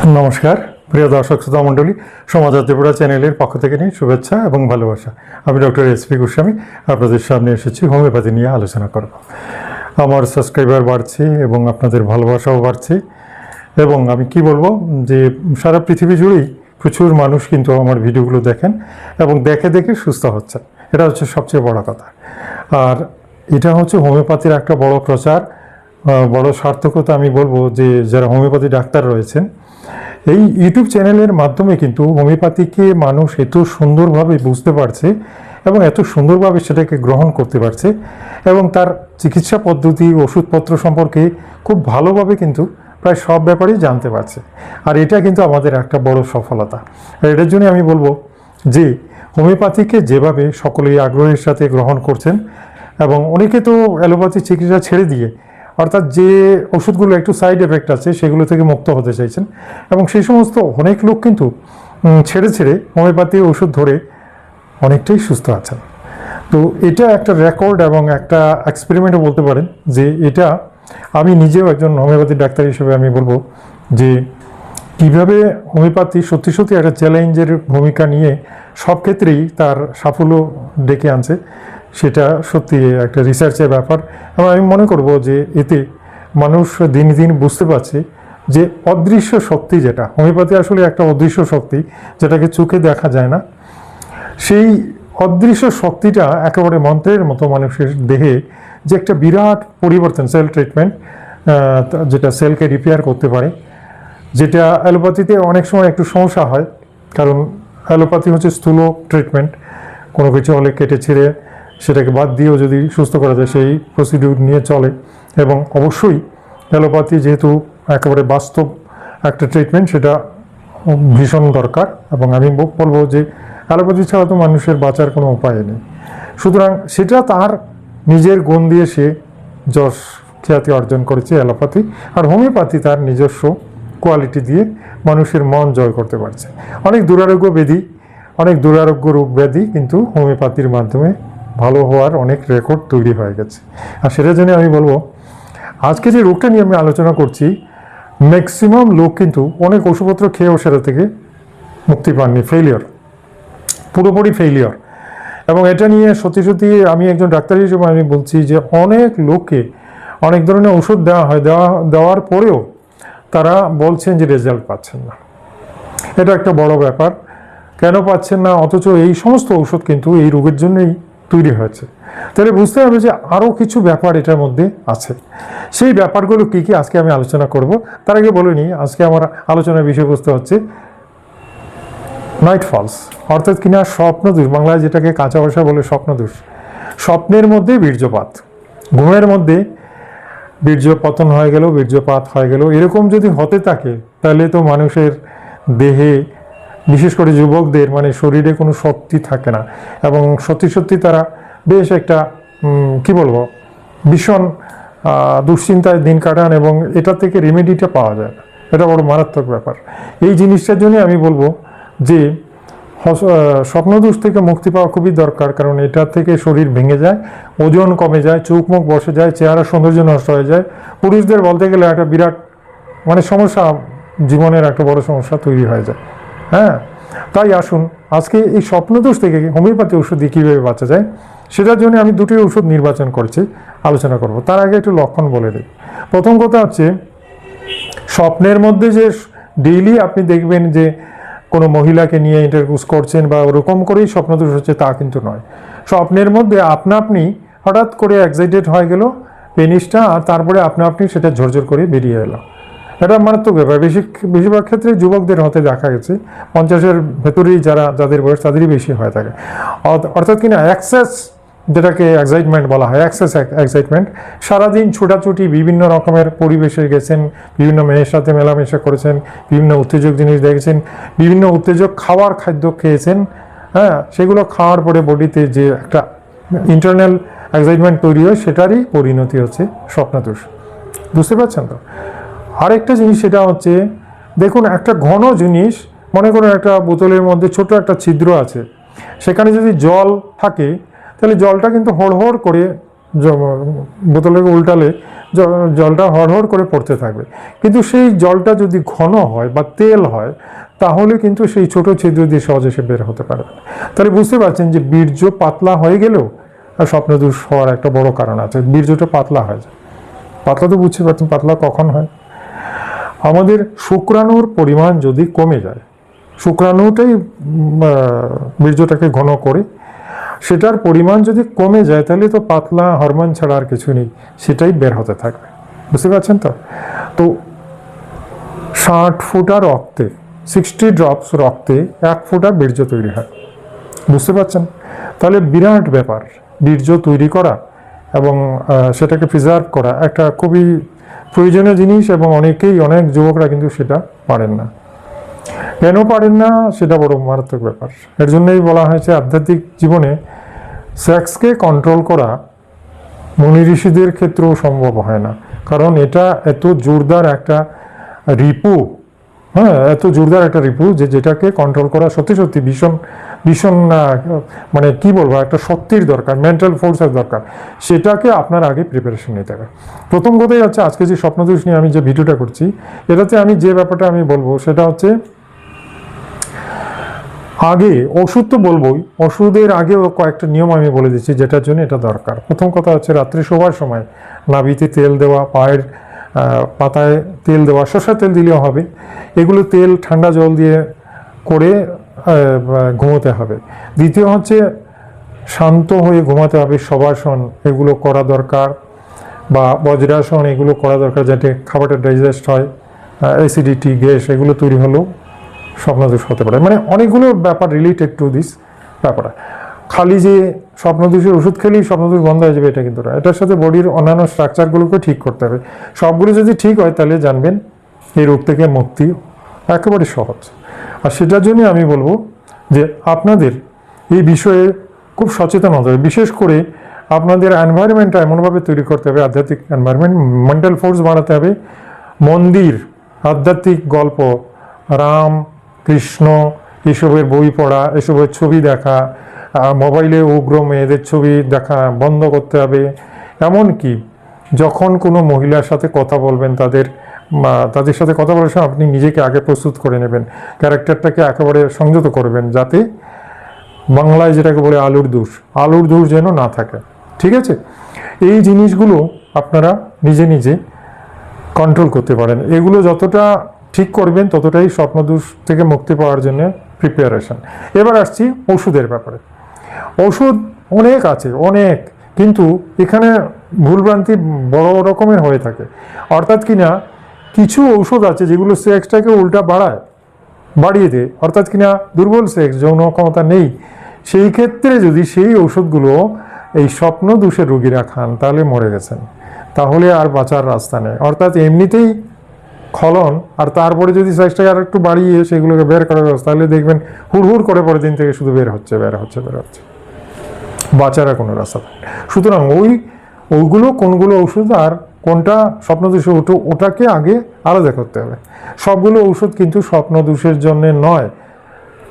নমস্কার, প্রিয় দর্শক শ্রোতা মণ্ডলী সমাজ ত্রিপুরা চ্যানেলের পক্ষ থেকে নিয়ে শুভেচ্ছা এবং ভালোবাসা। আমি ডক্টর এস পি গোস্বামী, আপনাদের সামনে এসেছি, হোমিওপ্যাথি নিয়ে আলোচনা করব। আমার সাবস্ক্রাইবার বাড়ছে এবং আপনাদের ভালোবাসাও বাড়ছে এবং আমি কি বলব যে সারা পৃথিবী জুড়েই প্রচুর মানুষ কিন্তু আমার ভিডিওগুলো দেখেন এবং দেখে দেখে সুস্থ হচ্ছে এটা হচ্ছে সবচেয়ে বড় কথা। আর এটা হচ্ছে হোমিওপ্যাথির একটা বড় প্রচার বড় সার্থকতা আমি বলব যে যারা হোমিওপ্যাথি ডাক্তার রয়েছেন এই ইউটিউব চ্যানেলের মাধ্যমে কিন্তু হোমিওপ্যাথিকে মানুষ এত সুন্দরভাবে বুঝতে পারছে এবং এত সুন্দরভাবে সেটাকে গ্রহণ করতে পারছে এবং তার চিকিৎসা পদ্ধতি, ওষুধপত্র সম্পর্কে খুব ভালোভাবে কিন্তু প্রায় সব ব্যাপারেই জানতে পারছে। আর এটা কিন্তু আমাদের একটা বড় সফলতা। আর এটার জন্য আমি বলব যে হোমিওপ্যাথিকে যেভাবে সকলেই আগ্রহের সাথে গ্রহণ করছেন এবং অনেকে তো অ্যালোপ্যাথি চিকিৎসা ছেড়ে দিয়ে অর্থাৎ যে ওষুধগুলো একটু সাইড এফেক্ট আছে, সেগুলো থেকে মুক্ত হতে চাইছেন। এবং সেই সমস্ত অনেক লোক কিন্তু ছেড়ে ছেড়ে হোমিওপ্যাথি ওষুধ ধরে অনেকটাই সুস্থ আছেন। তো এটা একটা রেকর্ড এবং একটা এক্সপেরিমেন্টও বলতে পারেন যে এটা আমি নিজেও একজন হোমিওপ্যাথি ডাক্তার হিসেবে আমি বলব যে কীভাবে হোমিওপ্যাথি সত্যি সত্যি একটা চ্যালেঞ্জের ভূমিকা নিয়ে সব ক্ষেত্রেই তার সাফল্য ডেকে আনছে। সেটা সত্যি একটা রিসার্চের ব্যাপার। এবং আমি মনে করব যে এতে মানুষ দিন দিন বুঝতে পারছে যে অদৃশ্য শক্তি যেটা, হোমিওপ্যাথি আসলে একটা অদৃশ্য শক্তি যেটাকে চোখে দেখা যায় না। সেই অদৃশ্য শক্তিটা একেবারে মন্ত্রের মতো মানুষের দেহে যে একটা বিরাট পরিবর্তন সেল ট্রিটমেন্ট যেটা সেলকে রিপেয়ার করতে পারে, যেটা অ্যালোপ্যাথিতে অনেক সময় একটু সমস্যা হয়। কারণ অ্যালোপ্যাথি হচ্ছে স্থূল ট্রিটমেন্ট কোনো কিছু হলে কেটে ছিঁড়ে সেটাকে বাদ দিয়েও যদি সুস্থ করা যায়, সেই প্রসিডিউর নিয়ে চলে। এবং অবশ্যই অ্যালোপ্যাথি যেহেতু একেবারে বাস্তব একটা ট্রিটমেন্ট সেটা ভীষণ দরকার। এবং আমি বলব যে অ্যালোপ্যাথি ছাড়া তো মানুষের বাঁচার কোনো উপায় নেই। সুতরাং সেটা তার নিজের গুণ দিয়ে সে যশ খ্যাতি অর্জন করেছে অ্যালোপ্যাথি। আর হোমিওপ্যাথি তার নিজস্ব কোয়ালিটি দিয়ে মানুষের মন জয় করতে পারছে। অনেক দুরারোগ্য ব্যাধি, অনেক দুরারোগ্য রোগ ব্যাধি কিন্তু হোমিওপ্যাথির মাধ্যমে ভালো হওয়ার অনেক রেকর্ড তৈরি হয়ে গেছে। আর সেটার জন্য আমি বলব, আজকে যে রোগটা নিয়ে আমি আলোচনা করছি ম্যাক্সিমাম লোক কিন্তু অনেক ওষুধপত্র খেয়েও সেটা থেকে মুক্তি পাননি ফেলিওর পুরোপুরি ফেলিওর এবং এটা নিয়ে সত্যি সত্যি আমি একজন ডাক্তার হিসেবে আমি বলছি যে অনেক লোককে অনেক ধরনের ওষুধ দেওয়া হয়, দেওয়া, দেওয়ার পরেও তারা বলছেন যে রেজাল্ট পাচ্ছেন না। এটা একটা বড় ব্যাপার। কেন পাচ্ছেন না? অথচ এই সমস্ত ওষুধ কিন্তু এই রোগের জন্যই তৈরি হয়েছে। তাহলে বুঝতে হবে যে আরও কিছু ব্যাপার এটার মধ্যে আছে। সেই ব্যাপারগুলো কী কী আজকে আমি আলোচনা করব, তার আগে বলে নিই, আজকে আমার আলোচনার বিষয়বস্তু হচ্ছে নাইট ফলস অর্থাৎ কিনা স্বপ্নদোষ বাংলায় যেটাকে কাঁচা ভাষা বলে স্বপ্নদোষ স্বপ্নের মধ্যে বীর্যপাত, ঘুমের মধ্যে বীর্যপতন হয়ে গেল, বীর্যপাত হয়ে গেল। এরকম যদি হতে থাকে, তাহলে তো মানুষের দেহে বিশেষ করে যুবকদের মানে শরীরে কোনো শক্তি থাকে না। এবং সত্যি সত্যি তারা বেশ একটা কি বলব, ভীষণ দুশ্চিন্তায় দিন কাটান এবং এটা থেকে রেমেডিটা পাওয়া যায়। না এটা বড় মারাত্মক ব্যাপার। এই জিনিসটার জন্য আমি বলব যে স্বপ্নদোষ থেকে মুক্তি পাওয়া খুবই দরকার, কারণ এটা থেকে শরীর ভেঙে যায়, ওজন কমে যায় চোখ মুখ বসে যায়, চেহারা সৌন্দর্য নষ্ট হয়ে যায়। পুরুষদের বলতে গেলে একটা বিরাট মানে সমস্যা, জীবনের একটা বড় সমস্যা তৈরি হয়ে যায়। হ্যাঁ তাই আসুন, আজকে এই স্বপ্নদোষ থেকে হোমিওপ্যাথি ওষুধ দিয়ে কীভাবে বাঁচা যায়, সেটার জন্য আমি দুটি ওষুধ নির্বাচন করছি, আলোচনা করব। তার আগে একটু লক্ষণ বলে দিই। প্রথম কথা হচ্ছে, স্বপ্নের মধ্যে যে ডেইলি আপনি দেখবেন যে কোনো মহিলাকে নিয়ে ইন্টারভিউস করছেন বা ওরকম করেই স্বপ্নদোষ হচ্ছে, তা কিন্তু নয়। স্বপ্নের মধ্যে আপনা আপনি হঠাৎ করে এক্সাইটেড হয়ে গেল পেনিসটা আর তারপরে আপনা আপনি সেটা ঝরঝর করে বেরিয়ে এলো। এটা মারাত্মক ব্যাপার। বেশি বেশিরভাগ ক্ষেত্রে যুবকদের হতে দেখা গেছে। পঞ্চাশের ভেতরেই যারা যাদের বয়স তাদেরই বেশি হয়ে থাকে অর্থ- অর্থাৎ কিনা অ্যাক্সেস যেটাকে এক্সাইটমেন্ট বলা হয় অ্যাক্সেস এক্সাইটমেন্ট সারাদিন ছোটাছুটি, বিভিন্ন রকমের পরিবেশে গেছেন, বিভিন্ন মেয়ের সাথে মেলামেশা করেছেন, বিভিন্ন উত্তেজক জিনিস দেখেছেন, বিভিন্ন উত্তেজক খাওয়ার খাদ্য খেয়েছেন হ্যাঁ? সেগুলো খাওয়ার পরে বডিতে যে একটা ইন্টারনাল এক্সাইটমেন্ট তৈরি হয়, সেটারই পরিণতি হচ্ছে স্বপ্নদোষ। বুঝতে পারছেন তো? আরেকটা জিনিস সেটা হচ্ছে, দেখুন একটা ঘন জিনিস, মনে করুন একটা বোতলের মধ্যে ছোট একটা ছিদ্র আছে, সেখানে যদি জল থাকে, তাহলে জলটা কিন্তু হড়হড় করে জ- বোতলে উল্টালে জলটা হড়হড় করে পড়তে থাকবে। কিন্তু সেই জলটা যদি ঘন হয় বা তেল হয়, তাহলে কিন্তু সেই ছোট ছিদ্র দিয়ে সহজে সে বের হতে পারবে তাহলে বুঝতে পারছেন যে বীর্য পাতলা হয়ে গেলেও আর স্বপ্ন স্বপ্নদোষ হওয়ার একটা বড় কারণ আছে, বীর্যটা পাতলা হয়ে পাতলা তো বুঝতে পারছেন, পাতলা কখন হয়? আমাদের শুক্রাণুর পরিমাণ যদি কমে যায়, শুক্রাণুটাই বীর্যটাকে ঘন করে, সেটার পরিমাণ যদি কমে যায়, তাহলে তো পাতলা হরমোন ছাড়া আর কিছু নেই, সেটাই বের হতে থাকবে। বুঝতে পারছেন তো? তো ষাট ফুটা রক্তে, সিক্সটি ড্রপস রক্তে এক ফুটা বীর্য তৈরি হয়। বুঝতে পারছেন? তাহলে বিরাট ব্যাপার, বীর্য তৈরি করা এবং সেটাকে প্রিজার্ভ করা একটা খুবই প্রয়োজনীয় জিনিস এবং অনেকেই, অনেক যুবকরা কিন্তু সেটা পারেন না। কেন পারেন না? সেটা বড় মারাত্মক ব্যাপার। এর জন্যই বলা হয়েছে আধ্যাত্মিক জীবনে সেক্সকে কন্ট্রোল করা মুনি ঋষিদের ক্ষেত্রেও সম্ভব হয় না। কারণ এটা এত জোরদার একটা রিপু হ্যাঁ এত জোরদার একটা রিপু যে যেটাকে কন্ট্রোল করা সত্যি সত্যি ভীষণ ভীষণ মানে কি বলব, একটা শক্তির দরকার মেন্টাল ফোর্সের দরকার। সেটাকে আপনার আগে প্রিপারেশন নিতে হবে। প্রথম কথাই হচ্ছে, আজকে যে স্বপ্নদোষ নিয়ে আমি যে ভিডিওটা করছি, এটাতে আমি যে ব্যাপারটা আমি বলব, সেটা হচ্ছে, আগে ওষুধ তো বলবোই, ওষুধের আগেও কয়েকটা নিয়ম আমি বলে দিচ্ছি, যেটার জন্য এটা দরকার। প্রথম কথা হচ্ছে, রাত্রে শোবার সময় নাভিতে তেল দেওয়া, পায়ের পাতায় তেল দেওয়া, সর্ষের তেল দিলেও হবে। এগুলো তেল, ঠান্ডা জল দিয়ে করে ঘুমোতে হবে। দ্বিতীয় হচ্ছে, শান্ত হয়ে ঘুমাতে হবে সবাসন এগুলো করা দরকার বা বজ্রাসন এগুলো করা দরকার যাতে খাবারটা ডাইজেস্ট হয় অ্যাসিডিটি গ্যাস এগুলো তৈরি হলেও স্বপ্নদোষ হতে পারে। মানে অনেকগুলো ব্যাপার রিলেটেড টু দিস ব্যাপার। খালি যে স্বপ্নদোষের ওষুধ খেলেই স্বপ্নদোষ বন্ধ হয়ে যাবে, এটা কিন্তু না। এটার সাথে বডির অন্যান্য স্ট্রাকচারগুলোকে ঠিক করতে হবে। সবগুলো যদি ঠিক হয়, তাহলে জানবেন এই রোগ থেকে মুক্তি একেবারে সহজ। আর সেটার জন্য আমি বলব যে আপনাদের এই বিষয়ে খুব সচেতন হতে হবে। বিশেষ করে আপনাদের এনভায়রনমেন্টটা এমনভাবে তৈরি করতে হবে, আধ্যাত্মিক এনভায়রনমেন্ট মেন্টাল ফোর্স বাড়াতে হবে। মন্দির, আধ্যাত্মিক গল্প, রাম, কৃষ্ণ, এসবের বই পড়া, এসবের ছবি দেখা মোবাইলে উগ্র মেয়েদের ছবি দেখা বন্ধ করতে হবে। এমনকি যখন কোনো মহিলার সাথে কথা বলবেন, তাদের তাদের সাথে কথা বলার সময় আপনি নিজেকে আগে প্রস্তুত করে নেবেন। ক্যারেক্টারটাকে একেবারে সংযত করবেন যাতে বাংলায় যেটাকে বলে আলুর দোষ আলুর দোষ যেন না থাকে। ঠিক আছে? এই জিনিসগুলো আপনারা নিজে নিজে কন্ট্রোল করতে পারেন। এগুলো যতটা ঠিক করবেন, ততটাই স্বপ্নদোষ থেকে মুক্তি পাওয়ার জন্য প্রিপারেশন এবার আসছি ওষুধের ব্যাপারে। ওষুধ অনেক আছে, অনেক। কিন্তু এখানে ভুলভ্রান্তি বড় রকমের হয়ে থাকে। অর্থাৎ কিনা কিছু ঔষধ আছে যেগুলো সেক্সটাকে উল্টা বাড়ায়, বাড়িয়ে দেয়। অর্থাৎ কিনা দুর্বল সেক্স, যৌন ক্ষমতা নেই। সেই ক্ষেত্রে যদি সেই ওষুধগুলো এই স্বপ্ন দোষের রোগীরা খান, তাহলে মরে গেছেন। তাহলে আর বাঁচার রাস্তা নেই। অর্থাৎ এমনিতেই খলন, আর তারপরে যদি সাইজটাকে আর একটু বাড়িয়ে সেগুলোকে বের করার ব্যবস্থা, তাহলে দেখবেন হুড় হুড় করে পরের দিন থেকে শুধু বের হচ্ছে বের হচ্ছে বের হচ্ছে। বাঁচার কোনো রাস্তা সুতরাং ওই ওইগুলো কোনগুলো ওষুধ আর কোনটা স্বপ্নদোষে ওঠো ওটাকে আগে আলাদা করতে হবে। সবগুলো ওষুধ কিন্তু স্বপ্নদোষের জন্য নয়।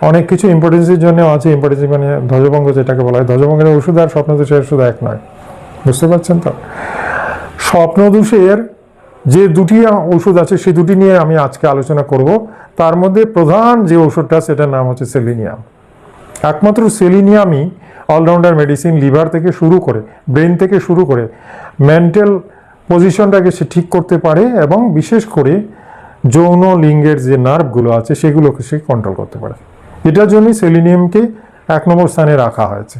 অনেক কিছু ইম্পর্টেন্সের জন্য আছে। ইম্পর্টেন্স মানে ধ্বজভঙ্গ যেটাকে বলা হয়। ধ্বজভঙ্গের ওষুধ আর স্বপ্নদোষের ওষুধ এক নয়। বুঝতে পারছেন তো? স্বপ্নদোষের যে দুটি ওষুধ আছে সেই দুটি নিয়ে আমি আজকে আলোচনা করব। তার মধ্যে প্রধান যে ওষুধটা সেটার নাম হচ্ছে সেলিনিয়াম একমাত্র সেলিনিয়ামই অলরাউন্ডার মেডিসিন লিভার থেকে শুরু করে ব্রেন থেকে শুরু করে মেন্টাল পজিশনটাকে সে ঠিক করতে পারে এবং বিশেষ করে যৌন লিঙ্গের যে নার্ভগুলো আছে সেগুলোকে সে কন্ট্রোল করতে পারে। এটার জন্যই সেলিনিয়ামকে এক নম্বর স্থানে রাখা হয়েছে।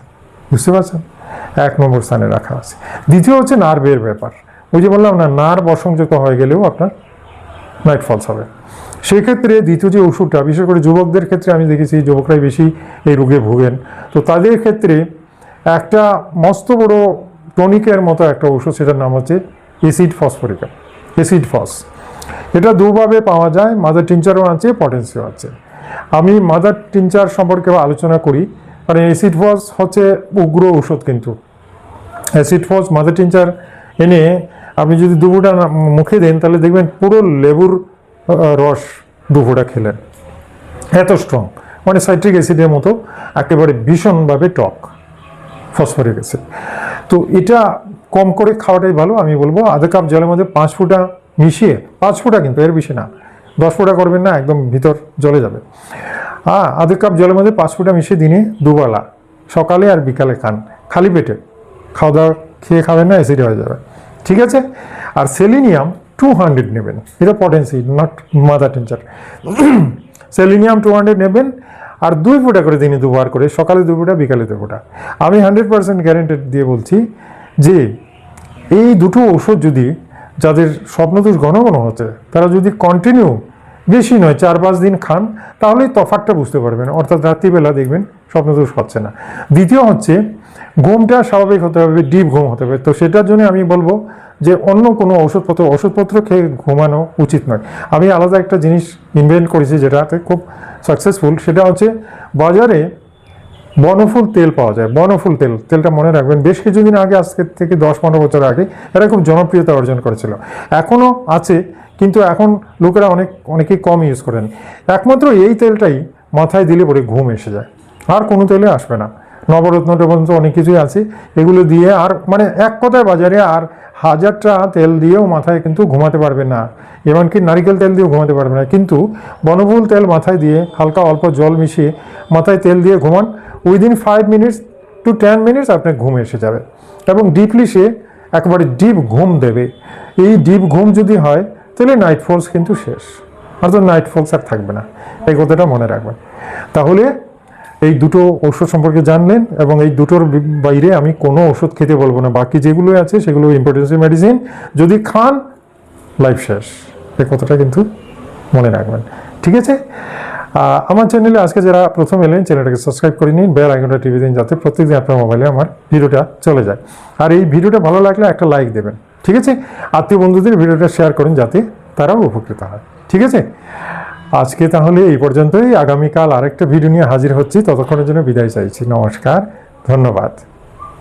বুঝতে পারছেন? এক নম্বর স্থানে রাখা আছে দ্বিতীয় হচ্ছে নার্ভের ব্যাপার। ওই যে বললাম না, নার্ভ অসংযত হয়ে গেলেও আপনার নাইট ফলস হবে। সেই ক্ষেত্রে দ্বিতীয় যে ওষুধটা, বিশেষ করে যুবকদের ক্ষেত্রে আমি দেখেছি, যুবকরাই বেশি এই রোগে ভোগেন। তো তাদের ক্ষেত্রে একটা মস্ত বড় টনিকের মতো একটা ওষুধ, সেটার নাম হচ্ছে এসিড ফসফরিকা, এসিড ফস। এটা দুভাবে পাওয়া যায় মাদার টিনচারও আছে পটেন্সিও আছে। আমি মাদার টিনচার সম্পর্কে আলোচনা করি মানে এসিড ফস হচ্ছে উগ্র ওষুধ কিন্তু। অ্যাসিড ফস মাদার টিনচার এনে আপনি যদি দুপুরটা মুখে দেন, তাহলে দেখবেন পুরো লেবুর রস দুপুরটা খেলেন এত স্ট্রং মানে সাইট্রিক অ্যাসিডের মতো, একেবারে ভীষণভাবে টক ফসফরিক অ্যাসিড তো এটা কম করে খাওয়াটাই ভালো, আমি বলব। আধা কাপ জলের মধ্যে পাঁচ ফুটা মিশিয়ে, পাঁচ ফুটা কিন্তু এর বেশি না, দশ ফুটা করবেন না, একদম ভিতর জলে যাবে। হ্যাঁ আধা কাপ জলের মধ্যে পাঁচ ফুটা মিশিয়ে দিনে দুবেলা, সকালে আর বিকালে খান, খালি পেটে। খাওয়া দাওয়া খেয়ে খাবেন না অ্যাসিড হয়ে যাবে। ঠিক আছে? আর সেলিনিয়াম টু হান্ড্রেড নেবেন, এটা potency not mother tincture selenium two hundred নেবেন, আর দুই ফুটা করে দিনে দুবার করে, সকালে দু ফুটা, বিকালে দু ফোঁটা। আমি হান্ড্রেড পার্সেন্ট গ্যারেন্টেড দিয়ে বলছি যে এই দুটো ওষুধ যদি যাদের স্বপ্নদোষ ঘন ঘন হচ্ছে, তারা যদি কন্টিনিউ বেশি নয় চার পাঁচ দিন খান তাহলেই তফাৎটা বুঝতে পারবেন। অর্থাৎ রাত্রিবেলা দেখবেন স্বপ্নদোষ হচ্ছে না। দ্বিতীয় হচ্ছে, ঘুমটা স্বাভাবিক হতে হবে ডিপ ঘুম হতে হবে। তো সেটার জন্য আমি বলব যে অন্য কোনো ওষুধপত্র ওষুধপত্র খেয়ে ঘুমানো উচিত নয়। আমি আলাদা একটা জিনিস ইনভেন্ট করেছি যেটাতে খুব সাকসেসফুল সেটা হচ্ছে বাজারে বনফুল তেল পাওয়া যায়। বনফুল তেল, তেলটা মনে রাখবেন, বেশ কিছুদিন আগে, আজকে থেকে দশ পনেরো বছর আগে, এরা খুব জনপ্রিয়তা অর্জন করেছিল। এখনও আছে, কিন্তু এখন লোকেরা অনেক, অনেকেই কম ইউজ করেন। একমাত্র এই তেলটাই মাথায় দিলে পরে ঘুম এসে যায়। আর কোনো তেলে আসবে না। নবরত্ন পর্যন্ত অনেক কিছুই আছে। এগুলো দিয়ে আর মানে এক কথায় বাজারে আর হাজারটা তেল দিয়েও মাথায় কিন্তু ঘুমাতে পারবে না। এমনকি নারিকেল তেল দিয়েও ঘুমাতে পারবে না। কিন্তু বনফুল তেল মাথায় দিয়ে হালকা অল্প জল মিশিয়ে মাথায় তেল দিয়ে ঘুমান। Within five minutes to ten minutes আপনার ঘুম এসে যাবে। এবং ডিপলি সে একবারে ডিপ ঘুম দেবে। এই ডিপ ঘুম যদি হয়, তাহলে নাইট ফলস কিন্তু শেষ। তো নাইট ফলস আর থাকবে না। এই কথাটা মনে রাখবেন। তাহলে এই দুটো ওষুধ সম্পর্কে জানলেন এবং এই দুটোর বাইরে আমি কোনো ওষুধ খেতে বলব না। বাকি যেগুলো আছে, সেগুলো ইম্পর্টেন্সি মেডিসিন যদি খান লাইফ শেষ। এই কথাটা কিন্তু মনে রাখবেন। ঠিক আছে? আমার চ্যানেলে আজকে যারা প্রথম এলেন চ্যানেলটাকে সাবস্ক্রাইব করে নিন। বেল আইকনটা টিভি দিন যাতে প্রত্যেকদিন আপনার মোবাইলে আমার ভিডিওটা চলে যায়। আর এই ভিডিওটা ভালো লাগলে একটা লাইক দেবেন, ঠিক আছে? আত্মীয় বন্ধুদের ভিডিওটা শেয়ার করুন যাতে তারাও উপকৃত হয়, ঠিক আছে? আজকে তাহলে এই পর্যন্তই। আগামীকাল আরেকটা ভিডিও নিয়ে হাজির হচ্ছি। ততক্ষণের জন্য বিদায় চাইছি। নমস্কার, ধন্যবাদ।